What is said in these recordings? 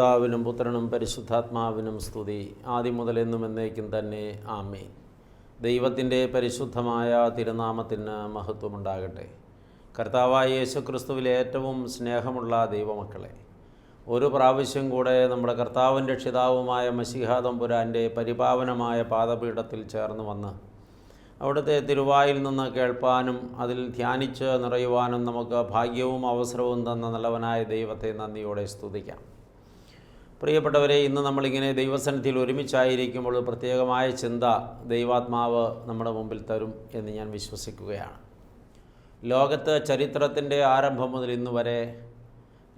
പിതാവിനും പുത്രനും പരിശുദ്ധാത്മാവിനും സ്തുതി. ആദ്യം മുതൽ എന്നും എന്നേക്കും തന്നെ ആമേൻ. ദൈവത്തിന്റെ പരിശുദ്ധമായ തിരുനാമത്തിന് മഹത്വമുണ്ടാകട്ടെ. കർത്താവായ യേശുക്രിസ്തുവിൽ ഏറ്റവും സ്നേഹമുള്ള ദൈവമക്കളെ ഒരു പ്രാവശ്യം കൂടെ നമ്മുടെ കർത്താവും രക്ഷിതാവുമായ മസിഹാദംപുരാന്റെ പരിപാവനമായ പാദപീഠത്തിൽ ചേർന്ന് വന്ന് അവിടുത്തെ തിരുവായിൽ നിന്ന് കേൾപ്പാനും അതിൽ ധ്യാനിച്ച് നിറയുവാനും നമുക്ക് ഭാഗ്യവും അവസരവും തന്ന നല്ലവനായ ദൈവത്തെ നന്ദിയോടെ സ്തുതിക്കാം. പ്രിയപ്പെട്ടവരെ ഇന്ന് നമ്മളിങ്ങനെ ദൈവസന്നിധിയിൽ ഒരുമിച്ചായിരിക്കുമ്പോൾ ഒരു പ്രത്യേകമായ ചിന്ത ദൈവാത്മാവ് നമ്മുടെ മുമ്പിൽ തരും എന്ന് ഞാൻ വിശ്വസിക്കുകയാണ്. ലോകത്ത് ചരിത്രത്തിന്റെ ആരംഭം മുതൽ ഇന്ന് വരെ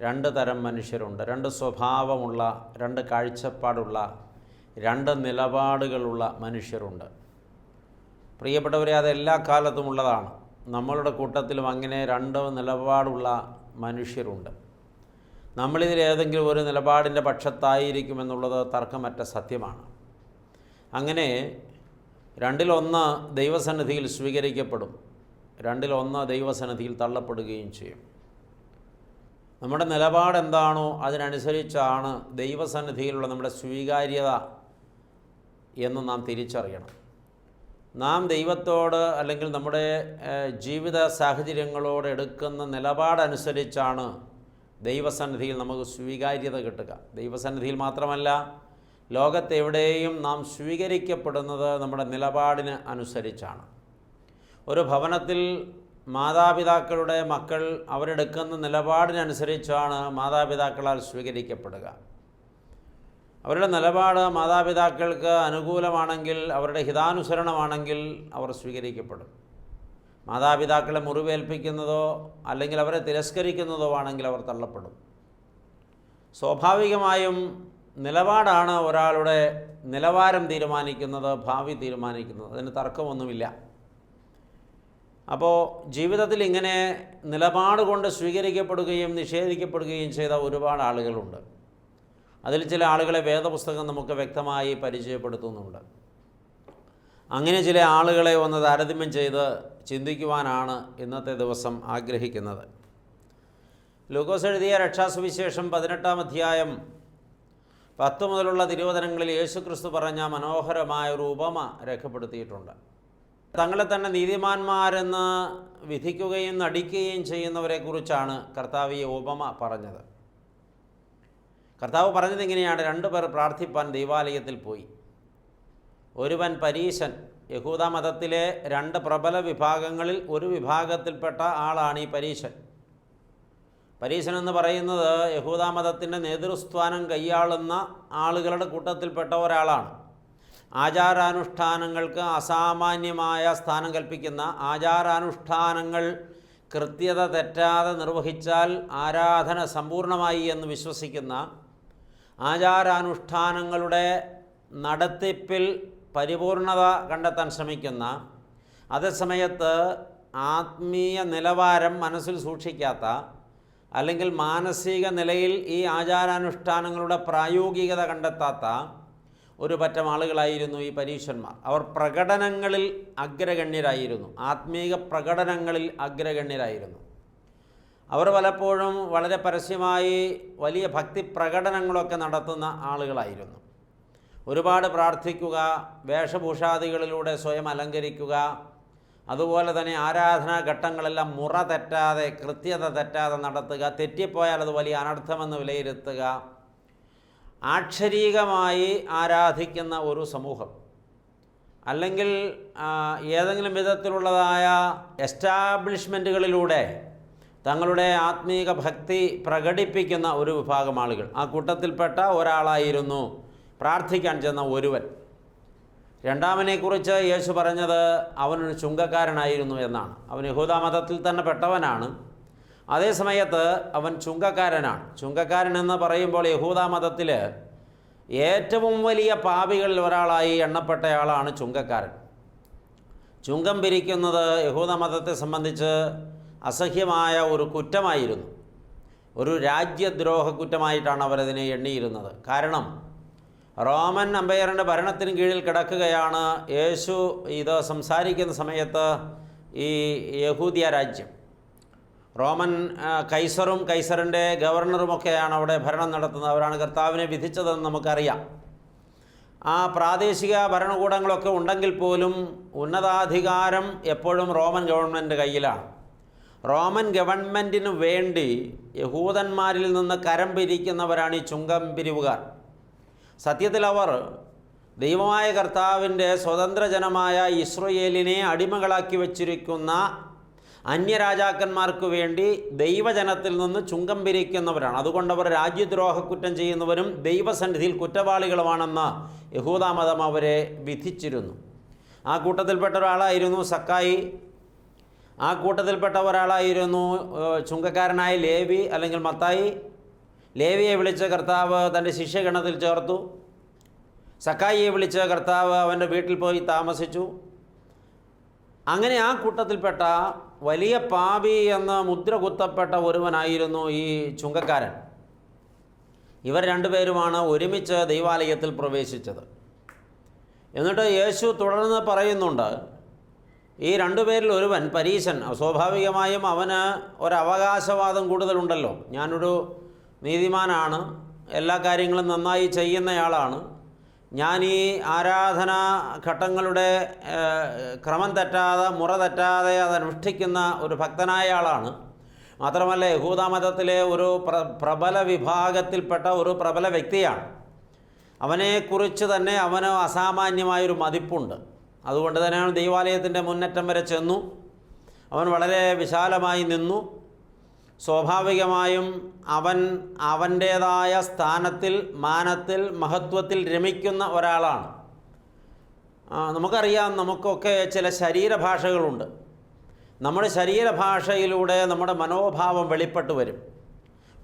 രണ്ട് തരം മനുഷ്യരുണ്ട്. രണ്ട് സ്വഭാവമുള്ള രണ്ട് കാഴ്ചപ്പാടുള്ള രണ്ട് നിലപാടുകളുള്ള മനുഷ്യരുണ്ട്. പ്രിയപ്പെട്ടവരെ അതെല്ലാ കാലത്തും ഉള്ളതാണ് നമ്മളുടെ കൂട്ടത്തിലും അങ്ങനെ രണ്ട് നിലപാടുള്ള മനുഷ്യരുണ്ട്. നമ്മളിതിൽ ഏതെങ്കിലും ഒരു നിലപാടിന്റെ പക്ഷത്തായിരിക്കുമെന്നുള്ളത് തർക്കമറ്റ സത്യമാണ്. അങ്ങനെ രണ്ടിലൊന്ന് ദൈവസന്നിധിയിൽ സ്വീകരിക്കപ്പെടും രണ്ടിലൊന്ന് ദൈവസന്നിധിയിൽ തള്ളപ്പെടുകയും ചെയ്യും. നമ്മുടെ നിലപാട് എന്താണോ അതിനനുസരിച്ചാണ് ദൈവസന്നിധിയിലുള്ള നമ്മുടെ സ്വീകാര്യത എന്ന് നാം തിരിച്ചറിയണം. നാം ദൈവത്തോട് അല്ലെങ്കിൽ നമ്മുടെ ജീവിത സാഹചര്യങ്ങളോട് എടുക്കുന്ന നിലപാടനുസരിച്ചാണ് ദൈവസന്നിധിയിൽ നമുക്ക് സ്വീകാര്യത കിട്ടുക. ദൈവസന്നിധിയിൽ മാത്രമല്ല ലോകത്തെവിടെയും നാം സ്വീകരിക്കപ്പെടുന്നത് നമ്മുടെ നിലപാടിന് അനുസരിച്ചാണ്. ഒരു ഭവനത്തിൽ മാതാപിതാക്കളുടെ മക്കൾ അവരെടുക്കുന്ന നിലപാടിനനുസരിച്ചാണ് മാതാപിതാക്കളാൽ സ്വീകരിക്കപ്പെടുക. അവരുടെ നിലപാട് മാതാപിതാക്കൾക്ക് അനുകൂലമാണെങ്കിൽ അവരുടെ ഹിതാനുസരണമാണെങ്കിൽ അവർ സ്വീകരിക്കപ്പെടും. മാതാപിതാക്കളെ മുറിവേൽപ്പിക്കുന്നതോ അല്ലെങ്കിൽ അവരെ തിരസ്കരിക്കുന്നതോ ആണെങ്കിൽ അവർ തള്ളപ്പെടും. സ്വാഭാവികമായും നിലപാടാണ് ഒരാളുടെ നിലവാരം തീരുമാനിക്കുന്നത് ഭാവി തീരുമാനിക്കുന്നത്. അതിന് തർക്കമൊന്നുമില്ല. അപ്പോൾ ജീവിതത്തിൽ ഇങ്ങനെ നിലപാട് കൊണ്ട് സ്വീകരിക്കപ്പെടുകയും നിഷേധിക്കപ്പെടുകയും ചെയ്ത ഒരുപാട് ആളുകളുണ്ട്. അതിൽ ചില ആളുകളെ വേദപുസ്തകം നമുക്ക് വ്യക്തമായി പരിചയപ്പെടുത്തുന്നുണ്ട്. അങ്ങനെ ചില ആളുകളെ ഒന്ന് താരതമ്യം ചെയ്ത് ചിന്തിക്കുവാനാണ് ഇന്നത്തെ ദിവസം ആഗ്രഹിക്കുന്നത്. ലൂക്കോസ് എഴുതിയ രക്ഷാസുവിശേഷം പതിനെട്ടാം അധ്യായം പത്ത് മുതലുള്ള തിരുവചനങ്ങളിൽ യേശുക്രിസ്തു പറഞ്ഞ മനോഹരമായ ഒരു ഉപമ രേഖപ്പെടുത്തിയിട്ടുണ്ട്. തങ്ങളെ തന്നെ നീതിമാന്മാരെന്ന് വിധിക്കുകയും നടിക്കുകയും ചെയ്യുന്നവരെക്കുറിച്ചാണ് കർത്താവ് ഈ ഉപമ പറഞ്ഞത്. കർത്താവ് പറഞ്ഞത് ഇങ്ങനെയാണ്. രണ്ടു പേർ പ്രാർത്ഥിപ്പാൻ ദൈവാലയത്തിൽ പോയി. ഒരുവൻ പരീശൻ. യഹൂദ മതത്തിലെ രണ്ട് പ്രബല വിഭാഗങ്ങളിൽ ഒരു വിഭാഗത്തിൽപ്പെട്ട ആളാണ് ഈ പരീശൻ. പരീശൻ എന്ന് പറയുന്നത് യഹൂദ മതത്തിന്റെ നേതൃസ്ഥാനം കൈയാളുന്ന ആളുകളുടെ കൂട്ടത്തിൽപ്പെട്ട ഒരാളാണ്. ആചാരാനുഷ്ഠാനങ്ങൾക്ക് അസാമാന്യമായ സ്ഥാനം കൽപ്പിക്കുന്ന ആചാരാനുഷ്ഠാനങ്ങൾ കൃത്യത തെറ്റാതെ നിർവഹിച്ചാൽ ആരാധന സമ്പൂർണമായി എന്ന് വിശ്വസിക്കുന്ന ആചാരാനുഷ്ഠാനങ്ങളുടെ നടത്തിപ്പിൽ പരിപൂർണത കണ്ടെത്താൻ ശ്രമിക്കുന്ന അതേസമയത്ത് ആത്മീയ നിലവാരം മനസ്സിൽ സൂക്ഷിക്കാത്ത അല്ലെങ്കിൽ മാനസിക നിലയിൽ ഈ ആചാരാനുഷ്ഠാനങ്ങളുടെ പ്രായോഗികത കണ്ടെത്താത്ത ഒരു പറ്റം ആളുകളായിരുന്നു ഈ പരീക്ഷന്മാർ. അവർ പ്രകടനങ്ങളിൽ അഗ്രഗണ്യരായിരുന്നു. ആത്മീക പ്രകടനങ്ങളിൽ അഗ്രഗണ്യരായിരുന്നു. അവർ പലപ്പോഴും വളരെ പരസ്യമായി വലിയ ഭക്തി പ്രകടനങ്ങളൊക്കെ നടത്തുന്ന ആളുകളായിരുന്നു. ഒരുപാട് പ്രാർത്ഥിക്കുക വേഷഭൂഷാദികളിലൂടെ സ്വയം അലങ്കരിക്കുക. അതുപോലെ തന്നെ ആരാധനാ ഘട്ടങ്ങളെല്ലാം മുറ തെറ്റാതെ കൃത്യത തെറ്റാതെ നടത്തുക. തെറ്റിപ്പോയാൽ അത് വലിയ അനർത്ഥമെന്ന് വിലയിരുത്തുക. ആക്ഷരീകമായി ആരാധിക്കുന്ന ഒരു സമൂഹം. അല്ലെങ്കിൽ ഏതെങ്കിലും വിധത്തിലുള്ളതായ എസ്റ്റാബ്ലിഷ്മെന്റുകളിലൂടെ തങ്ങളുടെ ആത്മീക ഭക്തി പ്രകടിപ്പിക്കുന്ന ഒരു വിഭാഗം ആളുകൾ. ആ കൂട്ടത്തിൽപ്പെട്ട ഒരാളായിരുന്നു പ്രാർത്ഥിക്കാൻ ചെന്ന ഒരുവൻ. രണ്ടാമനെക്കുറിച്ച് യേശു പറഞ്ഞത് അവനൊരു ചുങ്കക്കാരനായിരുന്നു എന്നാണ്. അവൻ യഹൂദ മതത്തിൽ തന്നെ പെട്ടവനാണ്. അതേ സമയത്ത് അവൻ ചുങ്കക്കാരനാണ്. ചുങ്കക്കാരൻ എന്ന് പറയുമ്പോൾ യഹൂദ മതത്തിൽ ഏറ്റവും വലിയ പാപികളിൽ ഒരാളായി എണ്ണപ്പെട്ടയാളാണ് ചുങ്കക്കാരൻ. ചുങ്കം പിരിക്കുന്നത് യഹൂദ മതത്തെ സംബന്ധിച്ച് അസഹ്യമായ ഒരു കുറ്റമായിരുന്നു. ഒരു രാജ്യദ്രോഹ കുറ്റമായിട്ടാണ് അവരതിനെ എണ്ണിയിരുന്നത്. കാരണം റോമൻ അമ്പയറിന്റെ ഭരണത്തിന് കീഴിൽ കിടക്കുകയാണ് യേശു. ഇത് സംസാരിക്കുന്ന സമയത്ത് ഈ യഹൂദിയ രാജ്യം. റോമൻ കൈസറും കൈസറിന്റെ ഗവർണറുമൊക്കെയാണ് അവിടെ ഭരണം നടത്തുന്നത്. അവരാണ് കർത്താവിനെ വിധിച്ചതെന്ന് നമുക്കറിയാം. ആ പ്രാദേശിക ഭരണകൂടങ്ങളൊക്കെ ഉണ്ടെങ്കിൽ പോലും ഉന്നതാധികാരം എപ്പോഴും റോമൻ ഗവൺമെന്റ് കയ്യിലാണ്. റോമൻ ഗവൺമെന്റിനു വേണ്ടി യഹൂദന്മാരിൽ നിന്ന് കരം പിരിക്കുന്നവരാണ് ഈ ചുങ്കം പിരിവുകാർ സത്യത്തിൽ അവർ ദൈവമായ കർത്താവിന്റെ സ്വതന്ത്ര ജനമായ ഇസ്രയേലിനെ അടിമകളാക്കി വച്ചിരിക്കുന്ന അന്യരാജാക്കന്മാർക്ക് വേണ്ടി ദൈവജനത്തിൽ നിന്ന് ചുങ്കം പിരിക്കുന്നവരാണ്. അതുകൊണ്ട് അവർ രാജ്യദ്രോഹ കുറ്റം ചെയ്യുന്നവരും ദൈവസന്നിധിയിൽ കുറ്റവാളികളുമാണെന്ന് യഹൂദാമതം അവരെ വിധിച്ചിരുന്നു. ആ കൂട്ടത്തിൽപ്പെട്ട ഒരാളായിരുന്നു സക്കായി. ആ കൂട്ടത്തിൽപ്പെട്ട ഒരാളായിരുന്നു ചുങ്കക്കാരനായ ലേവി അല്ലെങ്കിൽ മത്തായി. ലേവിയെ വിളിച്ച കർത്താവ് തന്റെ ശിഷ്യഗണത്തിൽ ചേർത്തു. സക്കായിയെ വിളിച്ച കർത്താവ് അവന്റെ വീട്ടിൽ പോയി താമസിച്ചു. അങ്ങനെ ആ കൂട്ടത്തിൽപ്പെട്ട വലിയ പാപി എന്ന മുദ്ര കുത്തപ്പെട്ട ഒരുവനായിരുന്നു ഈ ചുങ്കക്കാരൻ. ഇവർ രണ്ടുപേരുമാണ് ഒരുമിച്ച് ദൈവാലയത്തിൽ പ്രവേശിച്ചത്. എന്നിട്ട് യേശു തുടർന്ന് പറയുന്നുണ്ട് ഈ രണ്ടുപേരിൽ ഒരുവൻ പരീശൻ. സ്വാഭാവികമായും അവന് ഒരവകാശവാദം കൂടുതലുണ്ടല്ലോ. ഞാനൊരു നീതിമാനാണ് എല്ലാ കാര്യങ്ങളും നന്നായി ചെയ്യുന്നയാളാണ്. ഞാൻ ഈ ആരാധനാ ഘട്ടങ്ങളുടെ ക്രമം തെറ്റാതെ മുറ തെറ്റാതെ അതനുഷ്ഠിക്കുന്ന ഒരു ഭക്തനായ ആളാണ്. മാത്രമല്ല യഹൂദ മതത്തിലെ ഒരു പ്ര പ്രബല വിഭാഗത്തിൽപ്പെട്ട ഒരു പ്രബല വ്യക്തിയാണ്. അവനെക്കുറിച്ച് തന്നെ അവന് അസാമാന്യമായൊരു മതിപ്പുണ്ട്. അതുകൊണ്ട് തന്നെയാണ് ദൈവാലയത്തിന്റെ മുന്നറ്റം വരെ ചെന്നു. അവൻ വളരെ വിശാലമായി നിന്നു. സ്വാഭാവികമായും അവൻ അവന്റേതായ സ്ഥാനത്തിൽ മാനത്തിൽ മഹത്വത്തിൽ രമിക്കുന്ന ഒരാളാണ്. നമുക്കറിയാം നമുക്കൊക്കെ ചില ശരീരഭാഷകളുണ്ട്. നമ്മുടെ ശരീരഭാഷയിലൂടെ നമ്മുടെ മനോഭാവം വെളിപ്പെട്ട് വരും.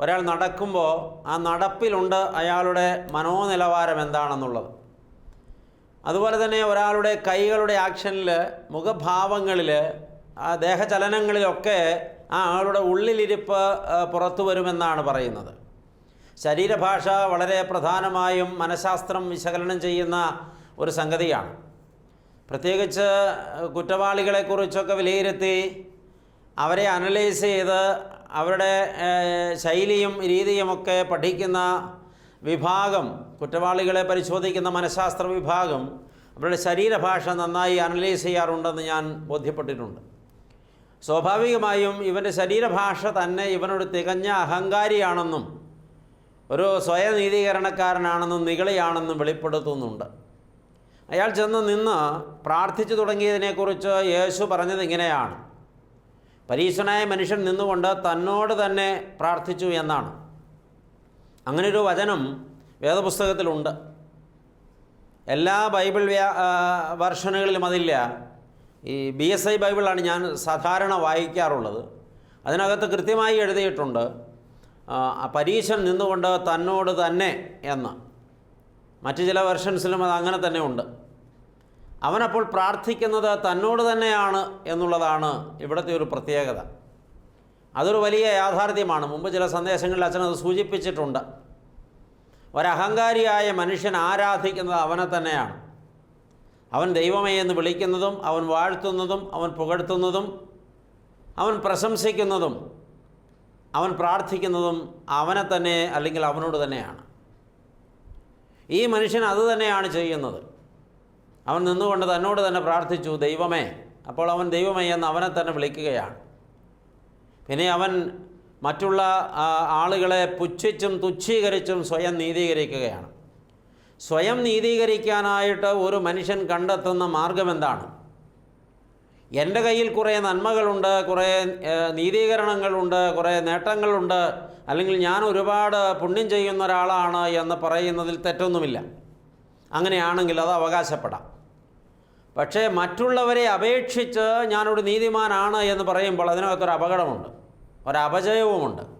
ഒരാൾ നടക്കുമ്പോൾ ആ നടപ്പിലുണ്ട് അയാളുടെ മനോനിലവാരം എന്താണെന്നുള്ളത്. അതുപോലെ തന്നെ ഒരാളുടെ കൈകളുടെ ആക്ഷനിൽ മുഖഭാവങ്ങളിൽ ആ ദേഹചലനങ്ങളിലൊക്കെ ആ ആളുടെ ഉള്ളിലിരിപ്പ് പുറത്തു വരുമെന്നാണ് പറയുന്നത്. ശരീരഭാഷ വളരെ പ്രധാനമായും മനഃശാസ്ത്രം വിശകലനം ചെയ്യുന്ന ഒരു സംഗതിയാണ്. പ്രത്യേകിച്ച് കുറ്റവാളികളെക്കുറിച്ചൊക്കെ വിലയിരുത്തി അവരെ അനലൈസ് ചെയ്ത് അവരുടെ ശൈലിയും രീതിയുമൊക്കെ പഠിക്കുന്ന വിഭാഗം കുറ്റവാളികളെ പരിശോധിക്കുന്ന മനഃശാസ്ത്ര വിഭാഗം അവരുടെ ശരീരഭാഷ നന്നായി അനലൈസ് ചെയ്യാറുണ്ടെന്ന് ഞാൻ ബോധ്യപ്പെട്ടിട്ടുണ്ട്. സ്വാഭാവികമായും ഇവന്റെ ശരീരഭാഷ തന്നെ ഇവനോട് തികഞ്ഞ അഹങ്കാരിയാണെന്നും ഒരു സ്വയനീതീകരണക്കാരനാണെന്നും നികളിയാണെന്നും വെളിപ്പെടുത്തുന്നുണ്ട്. അയാൾ ചെന്ന് നിന്ന് പ്രാർത്ഥിച്ചു തുടങ്ങിയതിനെക്കുറിച്ച് യേശു പറഞ്ഞത് ഇങ്ങനെയാണ്. പരീക്ഷനായ മനുഷ്യൻ നിന്നുകൊണ്ട് തന്നോട് തന്നെ പ്രാർത്ഥിച്ചു എന്നാണ്. അങ്ങനൊരു വചനം വേദപുസ്തകത്തിലുണ്ട്. എല്ലാ ബൈബിൾ വ്യാ വർഷനുകളിലും അതില്ല. ഈ ബി എസ് ഐ ബൈബിളാണ് ഞാൻ സാധാരണ വായിക്കാറുള്ളത്. അതിനകത്ത് കൃത്യമായി എഴുതിയിട്ടുണ്ട് പരീശൻ നിന്നുകൊണ്ട് തന്നോട് തന്നെ എന്ന്. മറ്റു ചില വെർഷൻസിലും അത് അങ്ങനെ തന്നെ ഉണ്ട്. അവനപ്പോൾ പ്രാർത്ഥിക്കുന്നത് തന്നോട് തന്നെയാണ് എന്നുള്ളതാണ് ഇവിടുത്തെ ഒരു പ്രത്യേകത. അതൊരു വലിയ യാഥാർത്ഥ്യമാണ്. മുമ്പ് ചില സന്ദേശങ്ങളിൽ അച്ഛൻ അത് സൂചിപ്പിച്ചിട്ടുണ്ട്. ഒരഹങ്കാരിയായ മനുഷ്യൻ ആരാധിക്കുന്നത് അവനെ തന്നെയാണ്. അവൻ ദൈവമേ എന്ന് വിളിക്കുന്നതും അവൻ വാഴ്ത്തുന്നതും അവൻ പുകഴ്ത്തുന്നതും അവൻ പ്രശംസിക്കുന്നതും അവൻ പ്രാർത്ഥിക്കുന്നതും അവനെ തന്നെ അല്ലെങ്കിൽ അവനോട് തന്നെയാണ്. ഈ മനുഷ്യൻ അത് തന്നെയാണ് ചെയ്യുന്നത്. അവൻ നിന്നുകൊണ്ട് തന്നോട് തന്നെ പ്രാർത്ഥിച്ചു ദൈവമേ അപ്പോൾ അവൻ ദൈവമേ എന്ന് അവനെ തന്നെ വിളിക്കുകയാണ്. പിന്നെ അവൻ മറ്റുള്ള ആളുകളെ പുച്ഛിച്ചും തുച്ഛീകരിച്ചും സ്വയം നീതീകരിക്കുകയാണ്. സ്വയം നീതീകരിക്കാനായിട്ട് ഒരു മനുഷ്യൻ കണ്ടെത്തുന്ന മാർഗം എന്താണ് എന്റെ കയ്യിൽ കുറേ നന്മകളുണ്ട് കുറേ നീതീകരണങ്ങളുണ്ട് കുറേ നേട്ടങ്ങളുണ്ട് അല്ലെങ്കിൽ ഞാൻ ഒരുപാട് പുണ്യം ചെയ്യുന്ന ഒരാളാണ് എന്ന് പറയുന്നതിൽ തെറ്റൊന്നുമില്ല. അങ്ങനെയാണെങ്കിൽ അത് അവകാശപ്പെടാം. പക്ഷേ മറ്റുള്ളവരെ അപേക്ഷിച്ച് ഞാനൊരു നീതിമാനാണ് എന്ന് പറയുമ്പോൾ അതിനകത്തൊരു അപകടമുണ്ട് ഒരപജയവുമുണ്ട്.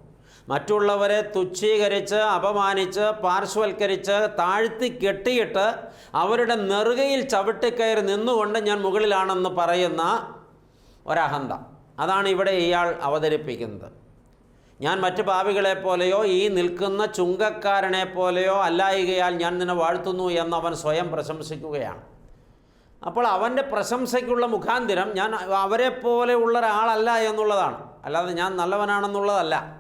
മറ്റുള്ളവരെ തുച്ഛീകരിച്ച് അപമാനിച്ച് പാർശ്വവൽക്കരിച്ച് താഴ്ത്തി കെട്ടിയിട്ട് അവരുടെ നെറുകയിൽ ചവിട്ടിക്കയറി നിന്നുകൊണ്ട് ഞാൻ മുകളിലാണെന്ന് പറയുന്ന ഒരഹന്ത അതാണ് ഇവിടെ ഇയാൾ അവതരിപ്പിക്കുന്നത്. ഞാൻ മറ്റ് പാവികളെ പോലെയോ ഈ നിൽക്കുന്ന ചുങ്കക്കാരനെ പോലെയോ അല്ലായികയാൽ ഞാൻ നിന്നെ വാഴ്ത്തുന്നു എന്ന് അവൻ സ്വയം പ്രശംസിക്കുകയാണ്. അപ്പോൾ അവന്റെ പ്രശംസയ്ക്കുള്ള മുഖാന്തിരം ഞാൻ അവരെ പോലെയുള്ള ഒരാളല്ല എന്നുള്ളതാണ്. അല്ലാതെ ഞാൻ നല്ലവനാണെന്നുള്ളതല്ല.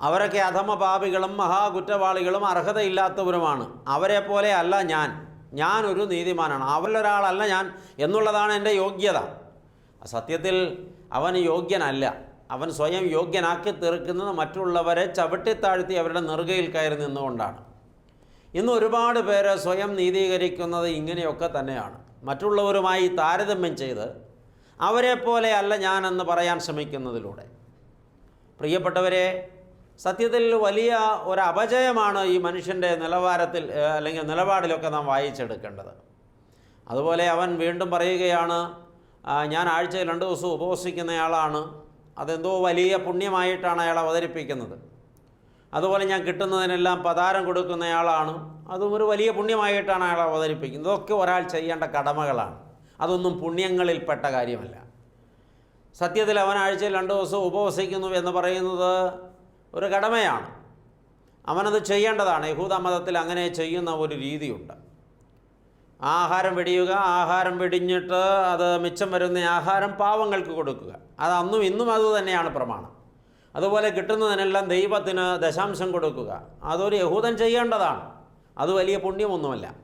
അവരൊക്കെ അധമപാപികളും മഹാകുറ്റവാളികളും അർഹതയില്ലാത്തവരുമാണ്. അവരെ പോലെ അല്ല ഞാൻ. ഞാൻ ഒരു നീതിമാനാണ്. അവരിലൊരാളല്ല ഞാൻ എന്നുള്ളതാണ് എന്റെ യോഗ്യത. സത്യത്തിൽ അവൻ യോഗ്യനല്ല. അവൻ സ്വയം യോഗ്യനാക്കി തീർക്കുന്നത് മറ്റുള്ളവരെ ചവിട്ടിത്താഴ്ത്തി അവരുടെ നെറുകയിൽ കയറി നിന്നുകൊണ്ടാണ്. ഇന്ന് ഒരുപാട് പേര് സ്വയം നീതീകരിക്കുന്നത് ഇങ്ങനെയൊക്കെ തന്നെയാണ്. മറ്റുള്ളവരുമായി താരതമ്യം ചെയ്ത് അവരെ പോലെ അല്ല ഞാനെന്ന് പറയാൻ ശ്രമിക്കുന്നതിലൂടെ. പ്രിയപ്പെട്ടവരെ സത്യത്തിൽ വലിയ ഒരു അപജയമാണ് ഈ മനുഷ്യന്റെ നിലവാരത്തിൽ അല്ലെങ്കിൽ നിലപാടിലൊക്കെ നാം വായിച്ചെടുക്കേണ്ടത്. അതുപോലെ അവൻ വീണ്ടും പറയുകയാണ് ഞാൻ ആഴ്ചയിൽ രണ്ട് ദിവസം ഉപവസിക്കുന്നയാളാണ് അതെന്തോ വലിയ പുണ്യമായിട്ടാണ് അയാൾ അവതരിപ്പിക്കുന്നത്. അതുപോലെ ഞാൻ കിട്ടുന്നതിനെല്ലാം പതാരം കൊടുക്കുന്നയാളാണ് അതും ഒരു വലിയ പുണ്യമായിട്ടാണ് അയാൾ അവതരിപ്പിക്കുന്നത്. ഇതൊക്കെ ഒരാൾ ചെയ്യേണ്ട കടമകളാണ്. അതൊന്നും പുണ്യങ്ങളിൽപ്പെട്ട കാര്യമല്ല. സത്യത്തിൽ അവൻ ആഴ്ചയിൽ രണ്ട് ദിവസം ഉപവസിക്കുന്നു എന്ന് പറയുന്നത് ഒരു കടമയാണ്. അവനത് ചെയ്യേണ്ടതാണ്. യഹൂദ മതത്തിൽ അങ്ങനെ ചെയ്യുന്ന ഒരു രീതിയുണ്ട്. ആഹാരം വെടിയുക ആഹാരം വെടിഞ്ഞിട്ട് അത് മിച്ചം വരുന്ന ആഹാരം പാവങ്ങൾക്ക് കൊടുക്കുക. അത് അന്നും ഇന്നും അത് തന്നെയാണ് പ്രമാണം. അതുപോലെ കിട്ടുന്നതിനെല്ലാം ദൈവത്തിന് ദശാംശം കൊടുക്കുക. അതൊരു യഹൂദൻ ചെയ്യേണ്ടതാണ്. അത് വലിയ പുണ്യമൊന്നുമല്ല.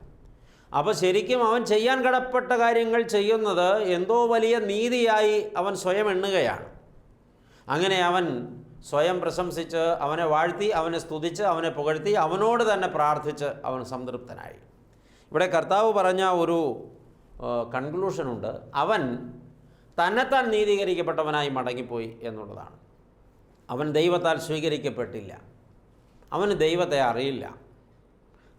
അപ്പോൾ ശരിക്കും അവൻ ചെയ്യാൻ കടപ്പെട്ട കാര്യങ്ങൾ ചെയ്യുന്നത് എന്തോ വലിയ നീതിയായി അവൻ സ്വയം എണ്ണുകയാണ്. അങ്ങനെ അവൻ സ്വയം പ്രശംസിച്ച് അവനെ വാഴ്ത്തി അവനെ സ്തുതിച്ച് അവനെ പുകഴ്ത്തി അവനോട് തന്നെ പ്രാർത്ഥിച്ച് അവൻ സംതൃപ്തനായി. ഇവിടെ കർത്താവ് പറഞ്ഞ ഒരു കൺക്ലൂഷനുണ്ട് അവൻ തന്നെത്താൻ നീതീകരിക്കപ്പെട്ടവനായി മടങ്ങിപ്പോയി എന്നുള്ളതാണ്. അവൻ ദൈവത്താൽ സ്വീകരിക്കപ്പെട്ടില്ല. അവന് ദൈവത്തെ അറിയില്ല.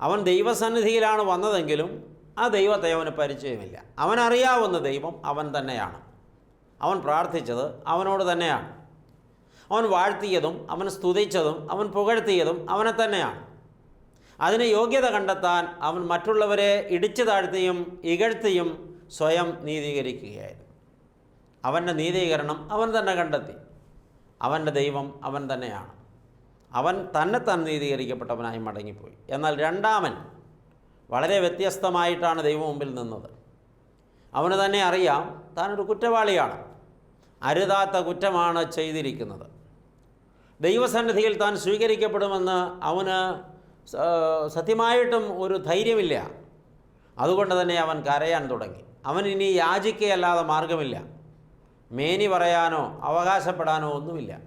അവൻ ദൈവസന്നിധിയിലാണ് വന്നതെങ്കിലും ആ ദൈവത്തെ അവന് പരിചയമില്ല. അവനറിയാവുന്ന ദൈവം അവൻ തന്നെയാണ്. അവൻ പ്രാർത്ഥിച്ചത് അവനോട് തന്നെയാണ്. അവൻ വാഴ്ത്തിയതും അവൻ സ്തുതിച്ചതും അവൻ പുകഴ്ത്തിയതും അവനെ തന്നെയാണ്. അതിന് യോഗ്യത കണ്ടെത്താൻ അവൻ മറ്റുള്ളവരെ ഇടിച്ചു താഴ്ത്തിയും ഇകഴ്ത്തിയും സ്വയം നീതീകരിക്കുകയായിരുന്നു. അവന്റെ നീതീകരണം അവൻ തന്നെ കണ്ടെത്തി. അവന്റെ ദൈവം അവൻ തന്നെയാണ്. അവൻ തന്നെ തന്നെത്താൻ നീതീകരിക്കപ്പെട്ടവനായി മടങ്ങിപ്പോയി. എന്നാൽ രണ്ടാമൻ വളരെ വ്യത്യസ്തമായിട്ടാണ് ദൈവം മുമ്പിൽ നിന്നത്. അവന് തന്നെ അറിയാം താനൊരു കുറ്റവാളിയാണ്. അരുതാത്ത കുറ്റമാണ് ചെയ്തിരിക്കുന്നത്. ദൈവസന്നിധിയിൽ താൻ സ്വീകരിക്കപ്പെടുമെന്ന് അവന് സത്യമായിട്ടും ഒരു ധൈര്യമില്ല. അതുകൊണ്ട് തന്നെ അവൻ കരയാൻ തുടങ്ങി. അവൻ ഇനി യാചിക്കയല്ലാതെ മാർഗമില്ല മേനി പറയാനോ അവകാശപ്പെടാനോ ഒന്നുമില്ല.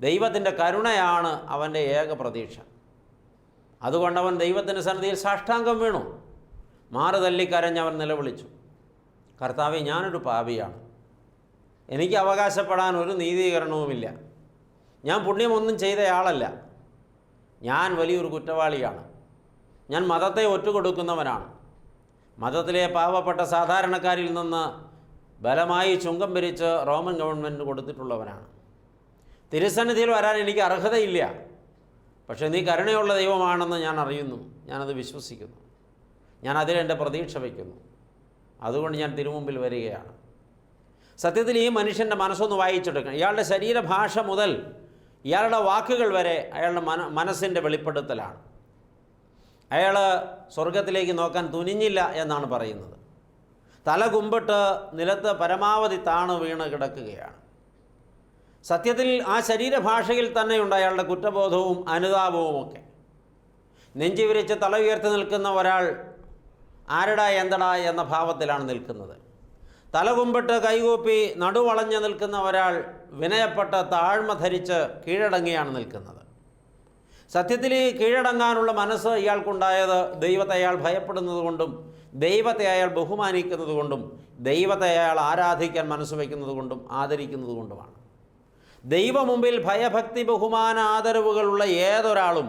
ദൈവത്തിന്റെ കരുണയാണ് അവന്റെ ഏക പ്രതീക്ഷ. അതുകൊണ്ട് അവൻ ദൈവത്തിന്റെ സന്നിധിയിൽ സാഷ്ടാംഗം വീണു. മാറ് തല്ലിക്കരഞ്ഞവൻ നിലവിളിച്ചു. കർത്താവെ ഞാനൊരു പാപിയാണ്. എനിക്ക് അവകാശപ്പെടാൻ ഒരു നീതീകരണവുമില്ല. ഞാൻ പുണ്യമൊന്നും ചെയ്തയാളല്ല. ഞാൻ വലിയൊരു കുറ്റവാളിയാണ്. ഞാൻ മതത്തെ ഒറ്റുകൊടുക്കുന്നവനാണ്. മതത്തിലെ പാവപ്പെട്ട സാധാരണക്കാരിൽ നിന്ന് ബലമായി ചുങ്കം പിരിച്ച് റോമൻ ഗവൺമെന്റ് കൊടുത്തിട്ടുള്ളവനാണ്. തിരുസന്നിധിയിൽ വരാൻ എനിക്ക് അർഹതയില്ല. പക്ഷേ നീ കരുണയുള്ള ദൈവമാണെന്ന് ഞാൻ അറിയുന്നു. ഞാനത് വിശ്വസിക്കുന്നു. ഞാൻ അതിലെന്റെ പ്രതീക്ഷ വയ്ക്കുന്നു. അതുകൊണ്ട് ഞാൻ തിരുമുമ്പിൽ വരികയാണ്. സത്യത്തിൽ ഈ മനുഷ്യന്റെ മനസ്സൊന്ന് വായിച്ചെടുക്കണം. ഇയാളുടെ ശരീരഭാഷ മുതൽ ഇയാളുടെ വാക്കുകൾ വരെ അയാളുടെ മന മനസ്സിന്റെ വെളിപ്പെടുത്തലാണ്. അയാൾ സ്വർഗത്തിലേക്ക് നോക്കാൻ തുനിഞ്ഞില്ല എന്നാണ് പറയുന്നത്. തല കുമ്പിട്ട് നിലത്ത് പരമാവധി താണു വീണ് കിടക്കുകയാണ്. സത്യത്തിൽ ആ ശരീരഭാഷയിൽ തന്നെയുണ്ട് അയാളുടെ കുറ്റബോധവും അനുതാപവും ഒക്കെ നെഞ്ചി വിരിച്ച് തല ഉയർത്തി നിൽക്കുന്ന ഒരാൾ ആരടാ എന്തടാ എന്ന ഭാവത്തിലാണ് നിൽക്കുന്നത്. തലകുമ്പിട്ട് കൈകൂപ്പി നടുവളഞ്ഞു നിൽക്കുന്ന ഒരാൾ വിനയപ്പെട്ട താഴ്മ ധരിച്ച് കീഴടങ്ങിയാണ് നിൽക്കുന്നത്. സത്യത്തിൽ ഈ കീഴടങ്ങാനുള്ള മനസ്സ് ഇയാൾക്കുണ്ടായത് ദൈവത്തെ അയാൾ ഭയപ്പെടുന്നത് കൊണ്ടും ദൈവത്തെ അയാൾ ബഹുമാനിക്കുന്നത് കൊണ്ടും ദൈവത്തെ അയാൾ ആരാധിക്കാൻ മനസ്സ് വയ്ക്കുന്നത് കൊണ്ടും ആദരിക്കുന്നത് കൊണ്ടുമാണ്. ദൈവ മുമ്പിൽ ഭയഭക്തി ബഹുമാന ആദരവുകളുള്ള ഏതൊരാളും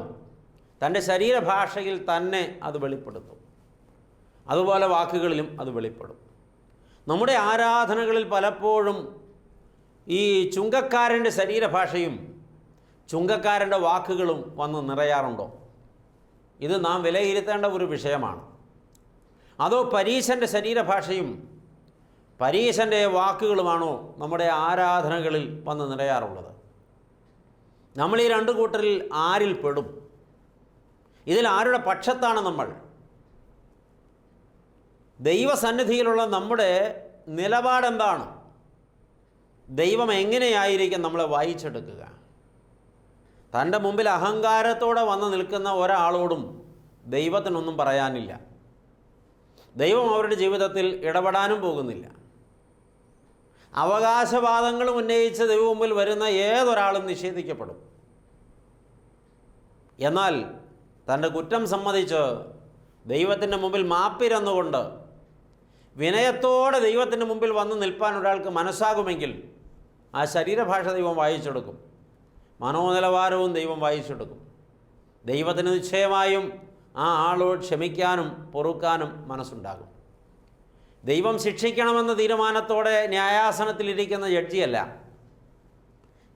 തന്റെ ശരീരഭാഷയിൽ തന്നെ അത് വെളിപ്പെടുത്തും. അതുപോലെ വാക്കുകളിലും അത് വെളിപ്പെടും. നമ്മുടെ ആരാധനകളിൽ പലപ്പോഴും ഈ ചുങ്കക്കാരന്റെ ശരീരഭാഷയും ചുങ്കക്കാരന്റെ വാക്കുകളും വന്ന് നിറയാറുണ്ടോ? ഇത് നാം വിലയിരുത്തേണ്ട ഒരു വിഷയമാണ്. അതോ പരീശന്റെ ശരീരഭാഷയും പരീശന്റെ വാക്കുകളുമാണോ നമ്മുടെ ആരാധനകളിൽ വന്ന് നിറയാറുള്ളത്? നമ്മൾ ഈ രണ്ട് കൂട്ടരിൽ ആരിൽ പെടും? ഇതിൽ ആരുടെ പക്ഷത്താണ് നമ്മൾ? ദൈവസന്നിധിയിലുള്ള നമ്മുടെ നിലപാടെന്താണ്? ദൈവം എങ്ങനെയായിരിക്കും നമ്മളെ വായിച്ചെടുക്കുക? തന്റെ മുമ്പിൽ അഹങ്കാരത്തോടെ വന്ന് നിൽക്കുന്ന ഒരാളോടും ദൈവത്തിനൊന്നും പറയാനില്ല. ദൈവം അവരുടെ ജീവിതത്തിൽ ഇടപെടാനും പോകുന്നില്ല. അവകാശവാദങ്ങൾ ഉന്നയിച്ച് ദൈവം മുമ്പിൽ വരുന്ന ഏതൊരാളും നിഷേധിക്കപ്പെടും. എന്നാൽ തന്റെ കുറ്റം സമ്മതിച്ച് ദൈവത്തിന്റെ മുമ്പിൽ മാപ്പിരന്നുകൊണ്ട് വിനയത്തോടെ ദൈവത്തിന്റെ മുമ്പിൽ വന്ന് നിൽപ്പാൻ ഒരാൾക്ക് മനസ്സാകുമെങ്കിൽ ആ ശരീരഭാഷ ദൈവം വായിച്ചെടുക്കും. മനോനിലവാരവും ദൈവം വായിച്ചെടുക്കും. ദൈവത്തിന് നിശ്ചയമായും ആ ആളോട് ക്ഷമിക്കാനും പൊറുക്കാനും മനസ്സുണ്ടാകും. ദൈവം ശിക്ഷിക്കണമെന്ന തീരുമാനത്തോടെ ന്യായാസനത്തിലിരിക്കുന്ന ജഡ്ജിയല്ല.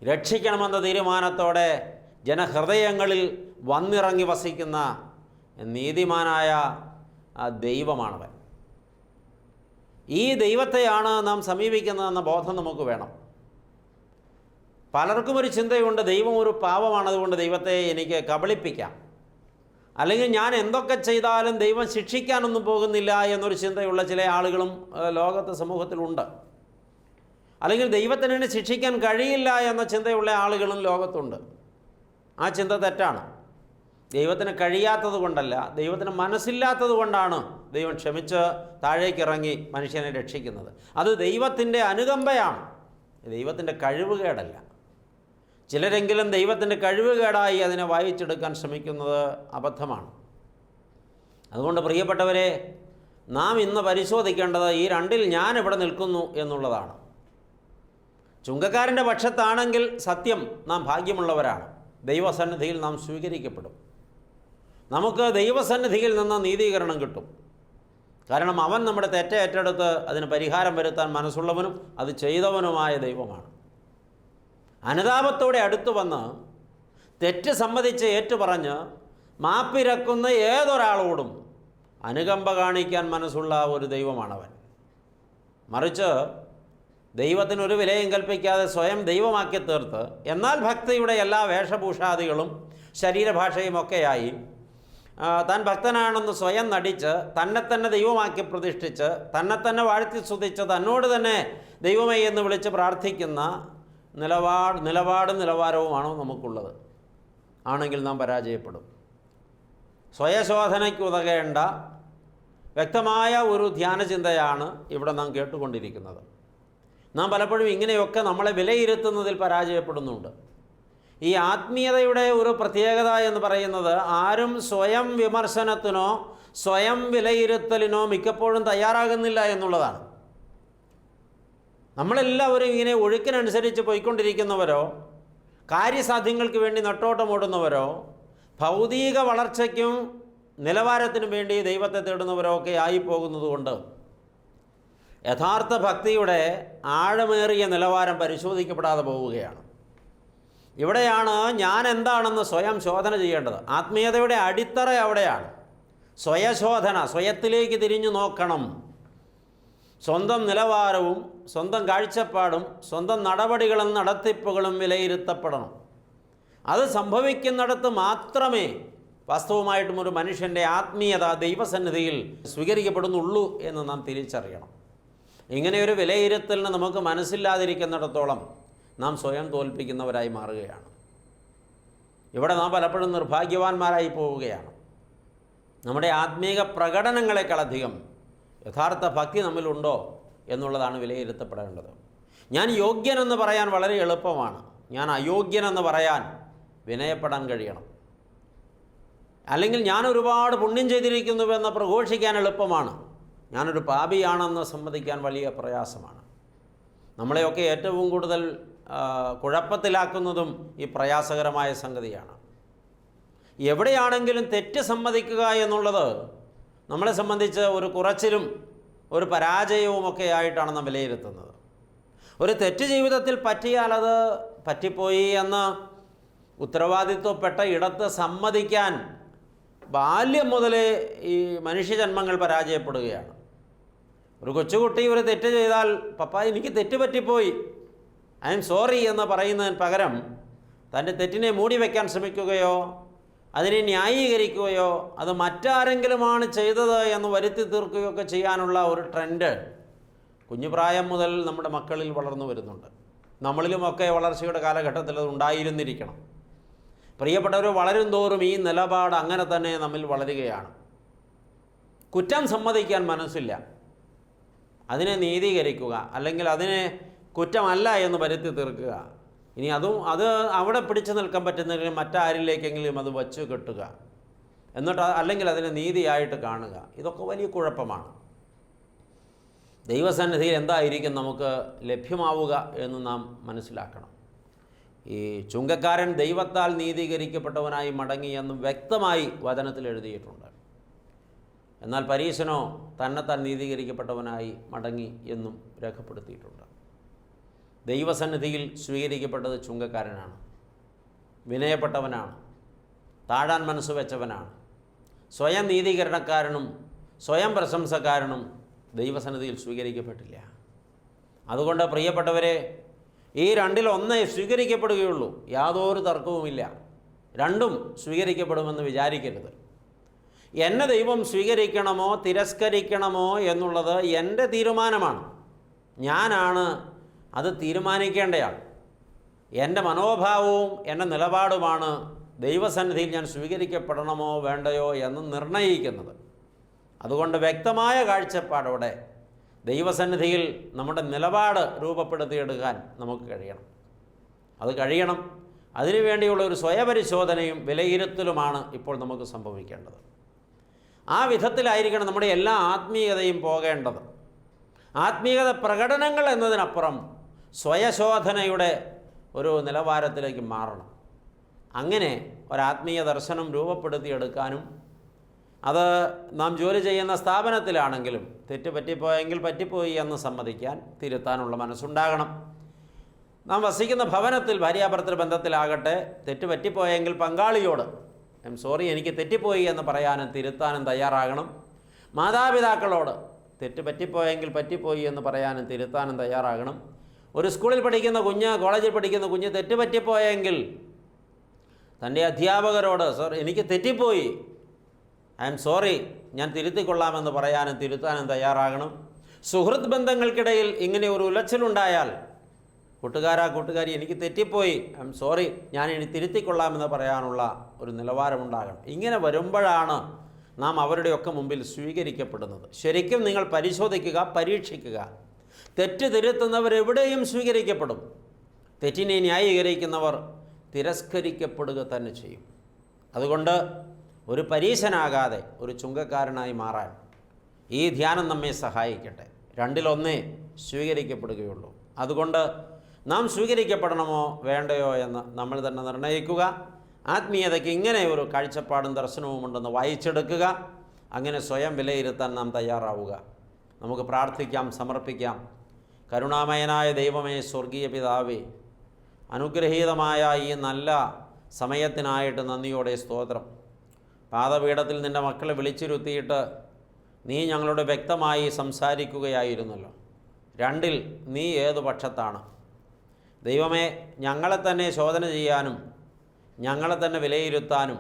രക്ഷിക്കണമെന്ന തീരുമാനത്തോടെ ജനഹൃദയങ്ങളിൽ വന്നിറങ്ങി വസിക്കുന്ന നീതിമാനായ ആ ദൈവമാണവൻ. ഈ ദൈവത്തെയാണ് നാം സമീപിക്കുന്നതെന്ന ബോധം നമുക്ക് വേണം. പലർക്കും ഒരു ചിന്തയുണ്ട് ദൈവം ഒരു പാവമാണ് അതുകൊണ്ട് ദൈവത്തെ എനിക്ക് കബളിപ്പിക്കാം. അല്ലെങ്കിൽ ഞാൻ എന്തൊക്കെ ചെയ്താലും ദൈവം ശിക്ഷിക്കാനൊന്നും പോകുന്നില്ല എന്നൊരു ചിന്തയുള്ള ചില ആളുകളും ലോകത്തെ സമൂഹത്തിലുണ്ട്. അല്ലെങ്കിൽ ദൈവത്തിന് ശിക്ഷിക്കാൻ കഴിയില്ല എന്ന ചിന്തയുള്ള ആളുകളും ലോകത്തുണ്ട്. ആ ചിന്ത തെറ്റാണ്. ദൈവത്തിന് കഴിയാത്തത് കൊണ്ടല്ല ദൈവത്തിന് മനസ്സില്ലാത്തത് കൊണ്ടാണ് ദൈവം ക്ഷമിച്ച് താഴേക്കിറങ്ങി മനുഷ്യനെ രക്ഷിക്കുന്നത്. അത് ദൈവത്തിന്റെ അനുകമ്പയാണ്. ദൈവത്തിന്റെ കഴിവുകേടല്ല. ചിലരെങ്കിലും ദൈവത്തിന്റെ കഴിവുകേടായി അതിനെ വായിച്ചെടുക്കാൻ ശ്രമിക്കുന്നത് അബദ്ധമാണ്. അതുകൊണ്ട് പ്രിയപ്പെട്ടവരെ നാം ഇന്ന് പരിശോധിക്കേണ്ടത് ഈ രണ്ടിൽ ഞാൻ ഇവിടെ നിൽക്കുന്നു എന്നുള്ളതാണ്. ചുങ്കക്കാരന്റെ പക്ഷത്താണെങ്കിൽ സത്യം നാം ഭാഗ്യമുള്ളവരാണ്. ദൈവസന്നിധിയിൽ നാം സ്വീകരിക്കപ്പെടും. നമുക്ക് ദൈവസന്നിധിയിൽ നിന്ന് നീതീകരണം കിട്ടും. കാരണം അവൻ നമ്മുടെ തെറ്റ ഏറ്റെടുത്ത് അതിന് പരിഹാരം വരുത്താൻ മനസ്സുള്ളവനും അത് ചെയ്തവനുമായ ദൈവമാണ്. അനുതാപത്തോടെ അടുത്തു വന്ന് തെറ്റ് സമ്മതിച്ച് ഏറ്റുപറഞ്ഞ് മാപ്പിരക്കുന്ന ഏതൊരാളോടും അനുകമ്പ കാണിക്കാൻ മനസ്സുള്ള ഒരു ദൈവമാണവൻ. മറിച്ച് ദൈവത്തിനൊരു വിലയും കൽപ്പിക്കാതെ സ്വയം ദൈവമാക്കി തീർത്ത് എന്നാൽ ഭക്തിയുടെ എല്ലാ വേഷഭൂഷാദികളും ശരീരഭാഷയും ഒക്കെയായി താൻ ഭക്തനാണെന്ന് സ്വയം നടിച്ച് തന്നെ തന്നെ ദൈവമാക്കി പ്രതിഷ്ഠിച്ച് തന്നെ തന്നെ വാഴ്ത്തി സ്തുതിച്ച് തന്നോട് തന്നെ ദൈവമേ എന്ന് വിളിച്ച് പ്രാർത്ഥിക്കുന്ന നിലപാട് നിലപാടും നിലവാരവുമാണോ നമുക്കുള്ളത്? ആണെങ്കിൽ നാം പരാജയപ്പെടും. സ്വയശോധനയ്ക്ക് ഉതകേണ്ട വ്യക്തമായ ഒരു ധ്യാനചിന്തയാണ് ഇവിടെ നാം കേട്ടുകൊണ്ടിരിക്കുന്നത്. നാം പലപ്പോഴും ഇങ്ങനെയൊക്കെ നമ്മളെ വിലയിരുത്തുന്നതിൽ പരാജയപ്പെടുന്നുണ്ട്. ഈ ആത്മീയതയുടെ ഒരു പ്രത്യേകത എന്ന് പറയുന്നത് ആരും സ്വയം വിമർശനത്തിനോ സ്വയം വിലയിരുത്തലിനോ മിക്കപ്പോഴും തയ്യാറാകുന്നില്ല എന്നുള്ളതാണ്. നമ്മളെല്ലാവരും ഇങ്ങനെ ഒഴുക്കിനനുസരിച്ച് പോയിക്കൊണ്ടിരിക്കുന്നവരോ കാര്യസാധ്യങ്ങൾക്ക് വേണ്ടി നട്ടോട്ടമോടുന്നവരോ ഭൗതിക വളർച്ചയ്ക്കും നിലവാരത്തിനും വേണ്ടി ദൈവത്തെ തേടുന്നവരോ ഒക്കെ ആയിപ്പോകുന്നതുകൊണ്ട് യഥാർത്ഥ ഭക്തിയുടെ ആഴമേറിയ നിലവാരം പരിശോധിക്കപ്പെടാതെ പോവുകയാണ്. ഇവിടെയാണ് ഞാൻ എന്താണെന്ന് സ്വയം ശോധന ചെയ്യേണ്ടത്. ആത്മീയതയുടെ അടിത്തറ അവിടെയാണ്. സ്വയശോധന സ്വയത്തിലേക്ക് തിരിഞ്ഞു നോക്കണം. സ്വന്തം നിലവാരവും സ്വന്തം കാഴ്ചപ്പാടും സ്വന്തം നടപടികളും നടത്തിപ്പുകളും വിലയിരുത്തപ്പെടണം. അത് സംഭവിക്കുന്നിടത്ത് മാത്രമേ വാസ്തവമായിട്ടും ഒരു മനുഷ്യന്റെ ആത്മീയത ദൈവസന്നിധിയിൽ സ്വീകരിക്കപ്പെടുന്നുള്ളൂ എന്ന് നാം തിരിച്ചറിയണം. ഇങ്ങനെയൊരു വിലയിരുത്തലിന് നമുക്ക് മനസ്സില്ലാതിരിക്കുന്നിടത്തോളം നാം സ്വയം തോൽപ്പിക്കുന്നവരായി മാറുകയാണ്. ഇവിടെ നാം പലപ്പോഴും നിർഭാഗ്യവാന്മാരായി പോവുകയാണ്. നമ്മുടെ ആത്മീക പ്രകടനങ്ങളെക്കാളധികം യഥാർത്ഥ ഭക്തി നമ്മിലുണ്ടോ എന്നുള്ളതാണ് വിലയിരുത്തപ്പെടേണ്ടത്. ഞാൻ യോഗ്യനെന്ന് പറയാൻ വളരെ എളുപ്പമാണ്. ഞാൻ അയോഗ്യനെന്ന് പറയാൻ വിനയപ്പെടാൻ കഴിയണം. അല്ലെങ്കിൽ ഞാൻ ഒരുപാട് പുണ്യം ചെയ്തിരിക്കുന്നുവെന്ന് പ്രഘോഷിക്കാൻ എളുപ്പമാണ്. ഞാനൊരു പാപിയാണെന്ന് സമ്മതിക്കാൻ വലിയ പ്രയാസമാണ്. നമ്മളെയൊക്കെ ഏറ്റവും കൂടുതൽ കുഴപ്പത്തിലാക്കുന്നതും ഈ പ്രയാസകരമായ സംഗതിയാണ്. എവിടെയാണെങ്കിലും തെറ്റ് സമ്മതിക്കുക എന്നുള്ളത് നമ്മളെ സംബന്ധിച്ച് ഒരു കുറച്ചിലും ഒരു പരാജയവുമൊക്കെ ആയിട്ടാണ് നാം വിലയിരുത്തുന്നത്. ഒരു തെറ്റ് ജീവിതത്തിൽ പറ്റിയാൽ അത് പറ്റിപ്പോയി എന്ന് ഉത്തരവാദിത്വപ്പെട്ട ഇടത്ത് സമ്മതിക്കാൻ ബാല്യം മുതലേ ഈ മനുഷ്യജന്മങ്ങൾ പരാജയപ്പെടുകയാണ്. ഒരു കൊച്ചുകുട്ടി ഒരു തെറ്റ് ചെയ്താൽ പപ്പ എനിക്ക് തെറ്റ് പറ്റിപ്പോയി. ഐ എം സോറി എന്ന് പറയുന്നതിന് പകരം തന്റെ തെറ്റിനെ മൂടി വയ്ക്കാൻ ശ്രമിക്കുകയോ അതിനെ ന്യായീകരിക്കുകയോ അത് മറ്റാരെങ്കിലുമാണ് ചെയ്തത് എന്ന് വരുത്തി തീർക്കുകയോ ഒക്കെ ചെയ്യാനുള്ള ഒരു ട്രെൻഡ് കുഞ്ഞുപ്രായം മുതൽ നമ്മുടെ മക്കളിൽ വളർന്നു വരുന്നുണ്ട്. നമ്മളിലുമൊക്കെ വളർച്ചയുടെ കാലഘട്ടത്തിൽ അത് ഉണ്ടായിരുന്നിരിക്കണം. പ്രിയപ്പെട്ടവർ വളരും തോറും ഈ നിലപാട് അങ്ങനെ തന്നെ നമ്മിൽ വളരുകയാണ്. കുറ്റം സമ്മതിക്കാൻ മനസ്സില്ല. അതിനെ നീതീകരിക്കുക അല്ലെങ്കിൽ അതിനെ കുറ്റമല്ല എന്ന് വരുത്തി തീർക്കുക. ഇനി അതും അത് അവിടെ പിടിച്ചു നിൽക്കാൻ പറ്റുന്നെങ്കിൽ മറ്റാരിലേക്കെങ്കിലും അത് വച്ചു കെട്ടുക. എന്നിട്ട് അല്ലെങ്കിൽ അതിനെ നീതിയായിട്ട് കാണുക. ഇതൊക്കെ വലിയ കുഴപ്പമാണ്. ദൈവസന്നിധിയിൽ എന്തായിരിക്കും നമുക്ക് ലഭ്യമാവുക എന്ന് നാം മനസ്സിലാക്കണം. ഈ ചുങ്കക്കാരൻ ദൈവത്താൽ നീതീകരിക്കപ്പെട്ടവനായി മടങ്ങി എന്ന് വ്യക്തമായി വചനത്തിൽ എഴുതിയിട്ടുണ്ട്. എന്നാൽ പരീശനോ തന്നെത്താൻ നീതീകരിക്കപ്പെട്ടവനായി മടങ്ങി എന്നും രേഖപ്പെടുത്തിയിട്ടുണ്ട്. ദൈവസന്നിധിയിൽ സ്വീകരിക്കപ്പെട്ടത് ചുങ്കക്കാരനാണ്. വിനയപ്പെട്ടവനാണ്. താഴാൻ മനസ്സ് വെച്ചവനാണ്. സ്വയം നീതീകരണക്കാരനും സ്വയം പ്രശംസക്കാരനും ദൈവസന്നിധിയിൽ സ്വീകരിക്കപ്പെട്ടില്ല. അതുകൊണ്ട് പ്രിയപ്പെട്ടവരെ ഈ രണ്ടിൽ ഒന്നേ സ്വീകരിക്കപ്പെടുകയുള്ളൂ. യാതൊരു തർക്കവുമില്ല. രണ്ടും സ്വീകരിക്കപ്പെടുമെന്ന് വിചാരിക്കരുത്. എന്നെ ദൈവം സ്വീകരിക്കണമോ തിരസ്കരിക്കണമോ എന്നുള്ളത് എന്റെ തീരുമാനമാണ്. ഞാനാണ് അത് തീരുമാനിക്കേണ്ടയാൾ എന്റെ മനോഭാവവും എന്റെ നിലപാടുമാണ് ദൈവസന്നിധിയിൽ ഞാൻ സ്വീകരിക്കപ്പെടണമോ വേണ്ടയോ എന്ന് നിർണയിക്കുന്നത്. അതുകൊണ്ട് വ്യക്തമായ കാഴ്ചപ്പാടോടെ ദൈവസന്നിധിയിൽ നമ്മുടെ നിലപാട് രൂപപ്പെടുത്തിയെടുക്കാൻ നമുക്ക് കഴിയണം. അത് കഴിയണം. അതിനുവേണ്ടിയുള്ള ഒരു സ്വയപരിശോധനയും വിലയിരുത്തലുമാണ് ഇപ്പോൾ നമുക്ക് സംഭവിക്കേണ്ടത്. ആ വിധത്തിലായിരിക്കണം നമ്മുടെ എല്ലാ ആത്മീയതയും പോകേണ്ടത്. ആത്മീയത പ്രകടനങ്ങൾ എന്നതിനപ്പുറം സ്വയശോധനയുടെ ഒരു നിലവാരത്തിലേക്ക് മാറണം. അങ്ങനെ ഒരാത്മീയ ദർശനം രൂപപ്പെടുത്തിയെടുക്കാനും അത് നാം ജോലി ചെയ്യുന്ന സ്ഥാപനത്തിലാണെങ്കിലും തെറ്റ് പറ്റിപ്പോയെങ്കിൽ പറ്റിപ്പോയി എന്ന് സമ്മതിക്കാൻ തിരുത്താനുള്ള മനസ്സുണ്ടാകണം. നാം വസിക്കുന്ന ഭവനത്തിൽ ഭാര്യാഭർത്തൃ ബന്ധത്തിലാകട്ടെ തെറ്റ് പറ്റിപ്പോയെങ്കിൽ പങ്കാളിയോട് ഐ എം സോറി എനിക്ക് തെറ്റിപ്പോയി എന്ന് പറയാനും തിരുത്താനും തയ്യാറാകണം. മാതാപിതാക്കളോട് തെറ്റ് പറ്റിപ്പോയെങ്കിൽ പറ്റിപ്പോയി എന്ന് പറയാനും തിരുത്താനും തയ്യാറാകണം. ഒരു സ്കൂളിൽ പഠിക്കുന്ന കുഞ്ഞ് കോളേജിൽ പഠിക്കുന്ന കുഞ്ഞ് തെറ്റ് പറ്റിപ്പോയെങ്കിൽ തന്റെ അധ്യാപകരോട് സർ എനിക്ക് തെറ്റിപ്പോയി. I am sorry. ഞാൻ തിരുത്തിക്കൊള്ളാമെന്ന് പറയാനും തിരുത്താനും തയ്യാറാകണം. സുഹൃത്ത് ബന്ധങ്ങൾക്കിടയിൽ ഇങ്ങനെ ഒരു ഉലച്ചിലുണ്ടായാൽ കൂട്ടുകാരാ കൂട്ടുകാരി എനിക്ക് തെറ്റിപ്പോയി. I am sorry. ഞാൻ ഇനി തിരുത്തിക്കൊള്ളാമെന്ന് പറയാനുള്ള ഒരു നിലവാരമുണ്ടാകണം. ഇങ്ങനെ വരുമ്പോഴാണ് നാം അവരുടെയൊക്കെ മുമ്പിൽ സ്വീകരിക്കപ്പെടുന്നത്. ശരിക്കും നിങ്ങൾ പരിശോധിക്കുക പരീക്ഷിക്കുക. തെറ്റ് തിരുത്തുന്നവരെവിടെയും സ്വീകരിക്കപ്പെടും. തെറ്റിനെ ന്യായീകരിക്കുന്നവർ തിരസ്കരിക്കപ്പെടുക തന്നെ ചെയ്യും. അതുകൊണ്ട് ഒരു പരീശനാകാതെ ഒരു ചുങ്കക്കാരനായി മാറാൻ ഈ ധ്യാനം നമ്മെ സഹായിക്കട്ടെ. രണ്ടിലൊന്നേ സ്വീകരിക്കപ്പെടുകയുള്ളൂ. അതുകൊണ്ട് നാം സ്വീകരിക്കപ്പെടണമോ വേണ്ടയോ എന്ന് നമ്മൾ തന്നെ നിർണയിക്കുക ആത്മീയതയ്ക്ക് ഇങ്ങനെ ഒരു കാഴ്ചപ്പാടും ദർശനവും ഉണ്ടെന്ന് വായിച്ചെടുക്കുക. അങ്ങനെ സ്വയം വിലയിരുത്താൻ നാം തയ്യാറാവുക. നമുക്ക് പ്രാർത്ഥിക്കാം സമർപ്പിക്കാം. കരുണാമയനായ ദൈവമേ സ്വർഗീയ പിതാവേ അനുഗ്രഹീതമായ ഈ നല്ല സമയത്തിനായിട്ട് നന്ദിയോടെ സ്തോത്രം. പാദപീഠത്തിൽ നിന്റെ മക്കളെ വിളിച്ചിരുത്തിയിട്ട് നീ ഞങ്ങളോട് വ്യക്തമായി സംസാരിക്കുകയായിരുന്നല്ലോ. രണ്ടിൽ നീ ഏത് പക്ഷത്താണ്? ദൈവമേ ഞങ്ങളെ തന്നെ ശോധന ചെയ്യാനും ഞങ്ങളെ തന്നെ വിലയിരുത്താനും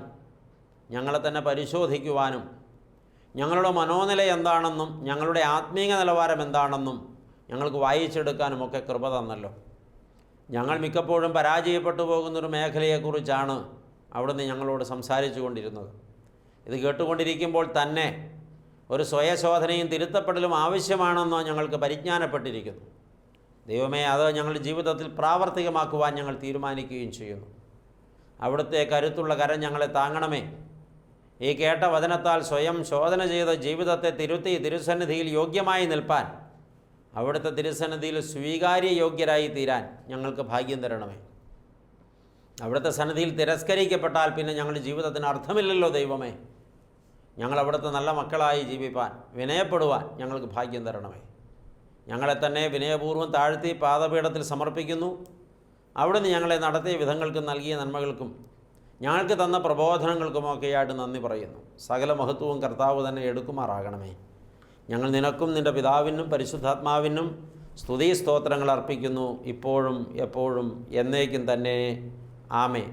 ഞങ്ങളെ തന്നെ പരിശോധിക്കുവാനും ഞങ്ങളുടെ മനോനില എന്താണെന്നും ഞങ്ങളുടെ ആത്മീയ നിലവാരം എന്താണെന്നും ഞങ്ങൾക്ക് വായിച്ചെടുക്കാനും ഒക്കെ കൃപ തന്നല്ലോ. ഞങ്ങൾ മിക്കപ്പോഴും പരാജയപ്പെട്ടു പോകുന്നൊരു മേഖലയെക്കുറിച്ചാണ് അവിടുന്ന് ഞങ്ങളോട് സംസാരിച്ചു കൊണ്ടിരുന്നത് ഇത് കേട്ടുകൊണ്ടിരിക്കുമ്പോൾ തന്നെ ഒരു സ്വയശോധനയും തിരുത്തപ്പെടലും ആവശ്യമാണെന്നോ ഞങ്ങൾക്ക് പരിജ്ഞാനപ്പെട്ടിരിക്കുന്നു. ദൈവമേ അത് ഞങ്ങളുടെ ജീവിതത്തിൽ പ്രാവർത്തികമാക്കുവാൻ ഞങ്ങൾ തീരുമാനിക്കുകയും ചെയ്യുന്നു. അവിടുത്തെ കരുത്തുള്ള കരം ഞങ്ങളെ താങ്ങണമേ. ഈ കേട്ട വചനത്താൽ സ്വയം ശോധന ചെയ്ത ജീവിതത്തെ തിരുത്തി തിരുസന്നിധിയിൽ യോഗ്യമായി നിൽപ്പാൻ അവിടുത്തെ തിരുസന്നിധിയിൽ സ്വീകാര്യ യോഗ്യരായി തീരാൻ ഞങ്ങൾക്ക് ഭാഗ്യം തരണമേ. അവിടുത്തെ സന്നിധിയിൽ തിരസ്കരിക്കപ്പെട്ടാൽ പിന്നെ ഞങ്ങളുടെ ജീവിതത്തിന് അർത്ഥമില്ലല്ലോ ദൈവമേ. ഞങ്ങൾ അവിടുത്തെ നല്ല മക്കളായി ജീവിപ്പാൻ വിനയപ്പെടുവാൻ ഞങ്ങൾക്ക് ഭാഗ്യം തരണമേ. ഞങ്ങളെ തന്നെ വിനയപൂർവം താഴ്ത്തി പാദപീഠത്തിൽ സമർപ്പിക്കുന്നു. അവിടുന്ന് ഞങ്ങളെ നടത്തിയ വിധങ്ങൾക്കും നൽകിയ നന്മകൾക്കും ഞങ്ങൾക്ക് തന്ന പ്രബോധനങ്ങൾക്കുമൊക്കെയായിട്ട് നന്ദി പറയുന്നു. സകല മഹത്വവും കർത്താവ് തന്നെ എടുക്കുമാറാകണമേ. ഞങ്ങൾ നിനക്കും നിന്റെ പിതാവിനും പരിശുദ്ധാത്മാവിനും സ്തുതി സ്തോത്രങ്ങൾ അർപ്പിക്കുന്നു ഇപ്പോഴും എപ്പോഴും എന്നേക്കും തന്നെ. ആമേ